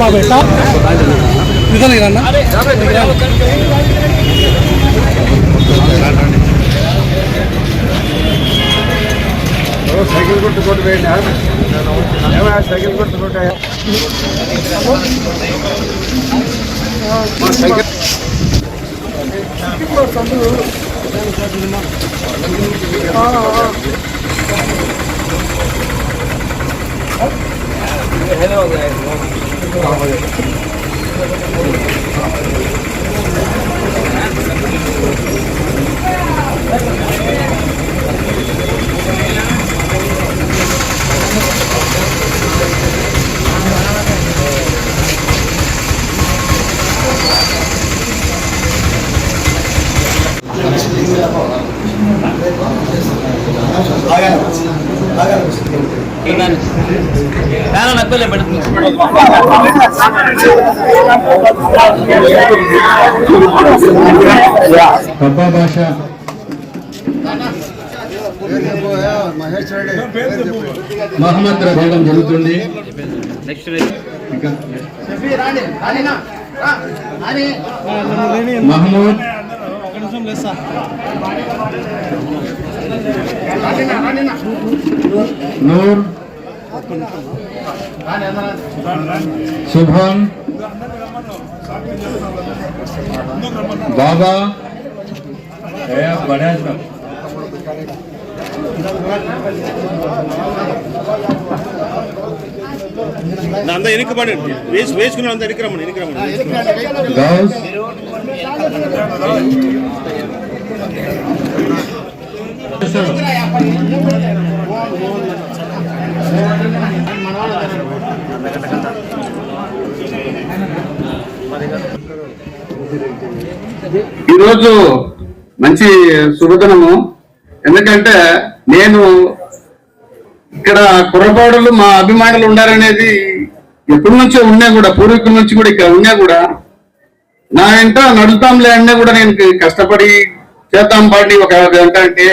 బాబు ఎట్లా ఇదిగోండి ఇదన్నా సైకిల్ కొట్టుకోటి కొట్టు వేయండి ఏమయ్య, సైకిల్ గుర్తు కొట్టు మా సైకిల్ కబ్బా భాష మహేష్ రెడ్డి మహమ్మద్ చేయడం జరుగుతుంది ఇంకా మహమూద్ నూర్ శుభం. బాబా. బడా అంతా వెనుకబడి వేసి వేసుకుని అంత వెనుకరమ్మని వెనుకరమ్మని గౌస్. ఈరోజు మంచి శుభదనము. ఎందుకంటే నేను ఇక్కడ కుర్రపాడులు మా అభిమానులు ఉండాలనేది ఎప్పటి నుంచో ఉన్నా కూడా పూర్వీకుల నుంచి కూడా ఇక్కడ ఉన్నా కూడా నా వెంట నడుతాంలే అన్నా కూడా నేను కష్టపడి చేద్దాం పాటి ఒక గంట అంటే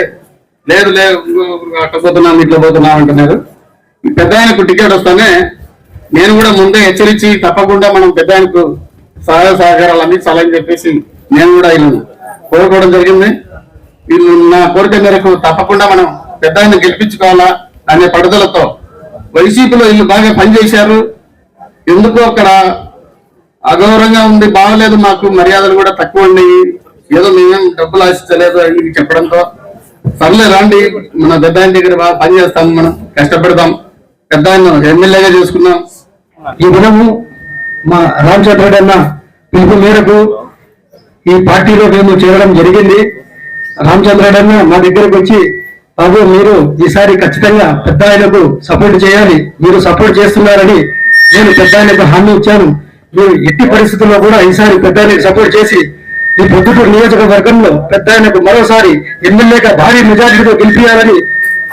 లేదు లేదు అట్లా పోతున్నాను ఇట్లా పోతున్నాం అంటున్నారు. పెద్ద ఆయనకు టికెట్ వస్తానే నేను కూడా ముందే హెచ్చరించి తప్పకుండా మనం పెద్ద ఆయనకు సహాయ సహకారాలు అందించాలని చెప్పేసి నేను కూడా వీళ్ళను కోరుకోవడం జరిగింది. వీళ్ళు నా కోరిక మేరకు తప్పకుండా మనం పెద్ద ఆయన గెలిపించుకోవాలా అనే పట్టుదలతో వైసీపీలో వీళ్ళు బాగా పనిచేశారు. ఎందుకు అక్కడ అగౌరవంగా ఉంది బాగలేదు మాకు మర్యాదలు కూడా తక్కువ ఉన్నాయి. ఏదో మేమేం డబ్బులు ఆశించలేదు అని చెప్పడంతో సర్లే రాండి మన పెద్ద దగ్గర బాగా పనిచేస్తాం మనం కష్టపడతాం. పెద్ద ఆయన ఎమ్మెల్యేగా చేసుకున్నాం. ఈ దినము మా రామచంద్ర రెడ్డి అన్న పిలుపు మేరకు ఈ పార్టీలో మేము చేరడం జరిగింది. రామచంద్ర రెడ్డి అన్న మా దగ్గరకు వచ్చి బాబు మీరు ఈసారి ఖచ్చితంగా పెద్ద ఆయనకు సపోర్ట్ చేయాలి. మీరు సపోర్ట్ చేస్తున్నారని నేను పెద్ద ఆయనకు హామీ ఇచ్చాను. మీరు ఎట్టి పరిస్థితుల్లో కూడా ఈసారి పెద్ద ఆయనకు సపోర్ట్ చేసి ఈ పొద్దుటూరు నియోజకవర్గంలో పెద్ద ఆయనకు మరోసారి ఎమ్మెల్యేగా భారీ మెజార్టీతో గెలిపించాలని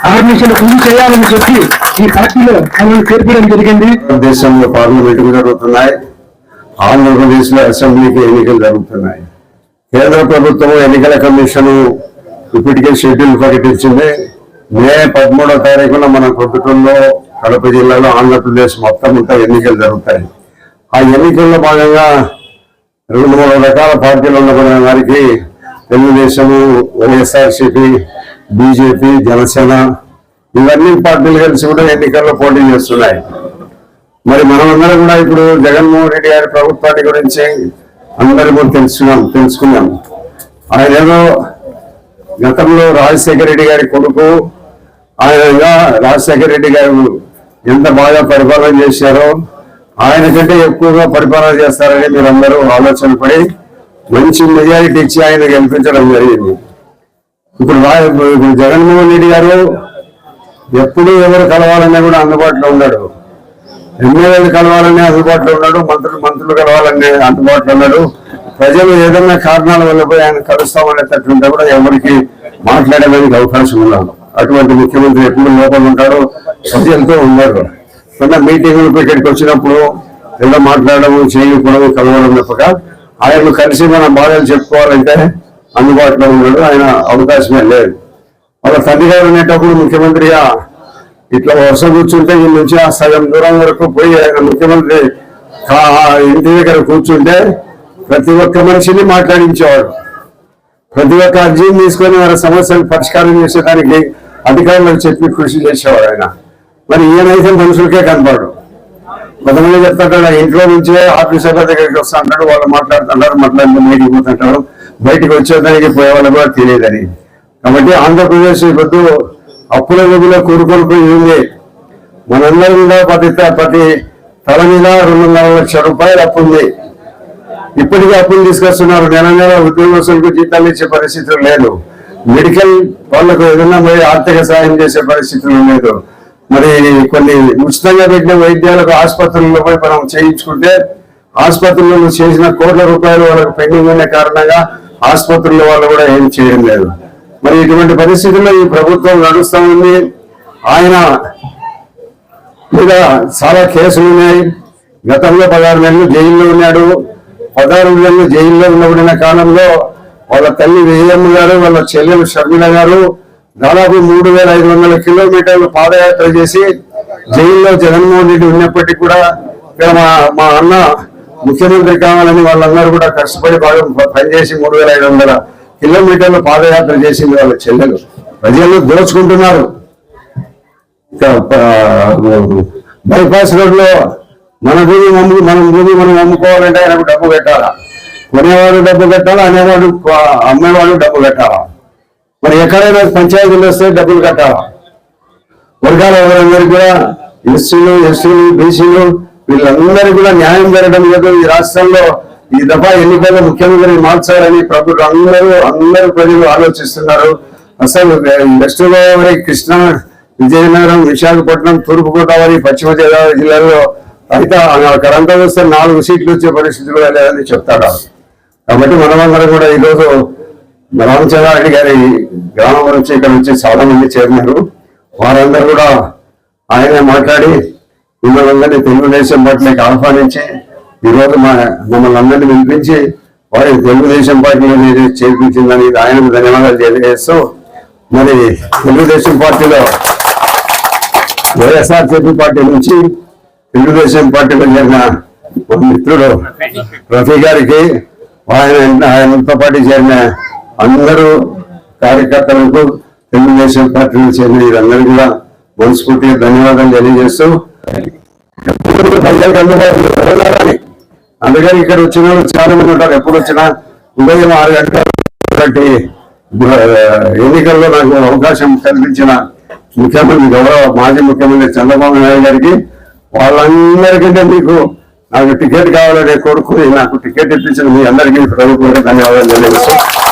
ఆర్మిషన్ పూర్తి చేయాలని చెప్పి ఈ పార్టీలో మమ్మల్ని చేర్పడం జరిగింది. దేశంలో పార్లమెంట్ జరుగుతున్నాయి. ఆంధ్రప్రదేశ్లో అసెంబ్లీకి ఎన్నికలు జరుగుతున్నాయి. కేంద్ర ప్రభుత్వం ఎన్నికల కమిషన్ ఇప్పటికే షెడ్యూల్ ప్రకటించింది. మే పదమూడో తారీఖున మన ప్రభుత్వంలో కడప జిల్లాలో ఆంధ్రప్రదేశ్ మొత్తం అంతా ఎన్నికలు జరుగుతాయి. ఆ ఎన్నికల్లో భాగంగా రెండు మూడు రకాల పార్టీలు ఉన్న వారికి తెలుగుదేశము వైఎస్ఆర్సిపి బీజేపీ జనసేన ఇవన్నీ పార్టీలు కలిసి కూడా ఎన్నికల్లో పోటీ చేస్తున్నాయి. మరి మనమందరం కూడా ఇప్పుడు జగన్మోహన్ రెడ్డి గారి ప్రభుత్వాన్ని గురించి అందరం కూడా తెలుసుకున్నాం తెలుసుకున్నాం. ఆయన ఏదో గతంలో రాజశేఖర రెడ్డి గారి కొడుకు ఆయనగా రాజశేఖర రెడ్డి గారు ఎంత బాగా పరిపాలన చేశారో ఆయన కంటే ఎక్కువగా పరిపాలన చేస్తారని మీరందరూ ఆలోచన పడి మంచి మెజారిటీ ఇచ్చి ఆయన గెలిపించడం జరిగింది. ఇప్పుడు ఇప్పుడు జగన్మోహన్ రెడ్డి గారు ఎప్పుడు ఎవరు కలవాలన్నా కూడా అందుబాటులో ఉన్నాడు ఎమ్మెల్యేలు కలవాలనే అందుబాటులో ఉన్నాడు మంత్రులు మంత్రులు కలవాలనే అందుబాటులో ఉన్నాడు ప్రజలు ఏదైనా కారణాల వల్ల పోయి ఆయన కలుస్తామనేటట్టుంటే కూడా ఎవరికి మాట్లాడడానికి అవకాశం ఉన్నాడు అటువంటి ముఖ్యమంత్రి ఎప్పుడు లోపల ఉంటాడో ప్రజలతో ఉన్నారు మొన్న మీటింగులకు ఇక్కడికి వచ్చినప్పుడు ఏదో మాట్లాడడం చేయకపోవడం కలవడం తప్పక ఆయన కలిసి మన బాధలు చెప్పుకోవాలంటే అందుబాటులో ఉన్నాడు ఆయన అవకాశమే లేదు. వాళ్ళ తండ్రి గారు అనేటప్పుడు ముఖ్యమంత్రిగా ఇట్లా వర్షం కూర్చుంటే ఈ నుంచి ఆ సగం దూరం వరకు పోయి ఆయన ముఖ్యమంత్రి ఇంటి దగ్గర కూర్చుంటే ప్రతి ఒక్క మనిషిని మాట్లాడించేవాడు. ప్రతి ఒక్క అర్జీని తీసుకొని వాళ్ళ సమస్యలు పరిష్కారం చేసేదానికి అధికారులకు చెప్పి కృషి చేసేవాడు ఆయన. మరి ఈయనైతే మనుషులకే కనపడు కొంతమంది చెప్తాడు ఇంట్లో నుంచే ఆఫీసర్ల దగ్గరికి వస్తా అంటాడు వాళ్ళు మాట్లాడుతుంటారు మాట్లాడుతూ మీటింగ్ పోతుంటారు. బయటికి వచ్చేదానికి పోయేవాళ్ళు కూడా తెలియదని. కాబట్టి ఆంధ్రప్రదేశ్ ఇప్పుడు అప్పుల గదిలో కూరుకొని ఉంది. మనందరి మీద ప్రతి ప్రతి తల మీద రెండున్నర లక్షల రూపాయలు అప్పు ఉంది. ఇప్పటికీ అప్పులు తీసుకొస్తున్నారు. నెల నెల ఉద్యోగస్తులకు జీతాలు ఇచ్చే పరిస్థితులు లేదు. మెడికల్ వాళ్ళకు ఏదైనా మరి ఆర్థిక సాయం చేసే పరిస్థితులు లేదు. మరి కొన్ని ఉచితంగా పెట్టిన వైద్యాలకు ఆసుపత్రుల్లో పోయి మనం చేయించుకుంటే ఆసుపత్రుల్లో చేసిన కోట్ల రూపాయలు వాళ్ళకి పెండింగ్ ఉన్న కారణంగా ఆసుపత్రుల వాళ్ళు కూడా ఏం చేయడం లేదు. మరి ఇటువంటి పరిస్థితుల్లో ఈ ప్రభుత్వం నడుస్తా ఉంది. ఆయన మీద చాలా కేసులు ఉన్నాయి. గతంలో పదహారు నెలలు జైల్లో ఉన్నాడు. పదహారు నెలలు జైల్లో ఉండబడిన కాలంలో వాళ్ళ తల్లి వేయమ్మ గారు వాళ్ళ చెల్లెలు షర్మిల గారు దాదాపు మూడు వేల ఐదు వందల కిలోమీటర్లు పాదయాత్ర చేసి జైల్లో జగన్మోహన్ రెడ్డి ఉన్నప్పటికీ కూడా ఇక్కడ మా మా అన్న ముఖ్యమంత్రి కావాలని వాళ్ళందరూ కూడా కష్టపడి బాగా పనిచేసి మూడు వేల ఐదు వందల కిలోమీటర్లు పాదయాత్ర చేసింది వాళ్ళ చెల్లెలు. ప్రజలు దోచుకుంటున్నారు. బైపాస్ రోడ్లో మన భూమి అమ్ము మన భూమి మనం అమ్ముకోవాలంటే ఆయనకు డబ్బు పెట్టాలా? కొనేవాడు డబ్బు పెట్టాలా అనేవాడు అమ్మేవాడు డబ్బు పెట్టాలా మరి ఎక్కడైనా పంచాయతీలు వస్తే డబ్బులు కట్టాలా? వర్గాల వారందరికీ కూడా ఎస్సీలు ఎస్సీలు బీసీలు వీళ్ళందరికీ కూడా న్యాయం జరగడం లేదు. ఈ రాష్ట్రంలో ఈ దఫా ఎన్నికల్లో ముఖ్యమంత్రిని మార్చాలని ప్రభుత్వం అందరూ అందరూ ప్రజలు ఆలోచిస్తున్నారు. అసలు వెస్ట్ గోదావరి కృష్ణా విజయనగరం విశాఖపట్నం తూర్పు గోదావరి పశ్చిమ గోదావరి జిల్లాలో అయితే కరెంట్ వస్తే నాలుగు సీట్లు వచ్చే పరిస్థితి కూడా లేదని చెప్తారు. కాబట్టి మనమందరం కూడా ఈరోజు రామచంద్రారెడ్డి గారి గ్రామం నుంచి ఇక్కడ నుంచి చాలా మంది చేరినారు. వారందరూ కూడా ఆయనే మాట్లాడి మిమ్మల్ని అందరినీ తెలుగుదేశం పార్టీలోకి ఆహ్వానించి ఈరోజు మా మమ్మల్ని అందరినీ వినిపించి వారి తెలుగుదేశం పార్టీలో మీరు చేర్పించిందని ఆయనకు ధన్యవాదాలు తెలియజేస్తూ మరి తెలుగుదేశం పార్టీలో వైఎస్ఆర్సీపీ పార్టీ నుంచి తెలుగుదేశం పార్టీలో చేరిన ఒక మిత్రుడు రఫీ గారికి ఆయన ఆయనతో పాటు చేరిన అందరూ కార్యకర్తలకు తెలుగుదేశం పార్టీలో చేరిన వీరందరూ కూడా మనస్ఫూర్తిగా ధన్యవాదాలు తెలియజేస్తూ అందుకని ఇక్కడ వచ్చిన వాళ్ళు చాలా మంది ఉంటారు. ఎప్పుడు వచ్చినా ఉదయం ఆరు గంటలకి ఎన్నికల్లో నాకు అవకాశం కల్పించిన ముఖ్యమంత్రి గౌరవ మాజీ ముఖ్యమంత్రి చంద్రబాబు నాయుడు గారికి వాళ్ళందరికంటే మీకు నాకు టికెట్ కావాలనే కోరుకుని నాకు టికెట్ ఇప్పించిన మీ అందరికీ ప్రభుత్వం ధన్యవాదాలు తెలియజేస్తాను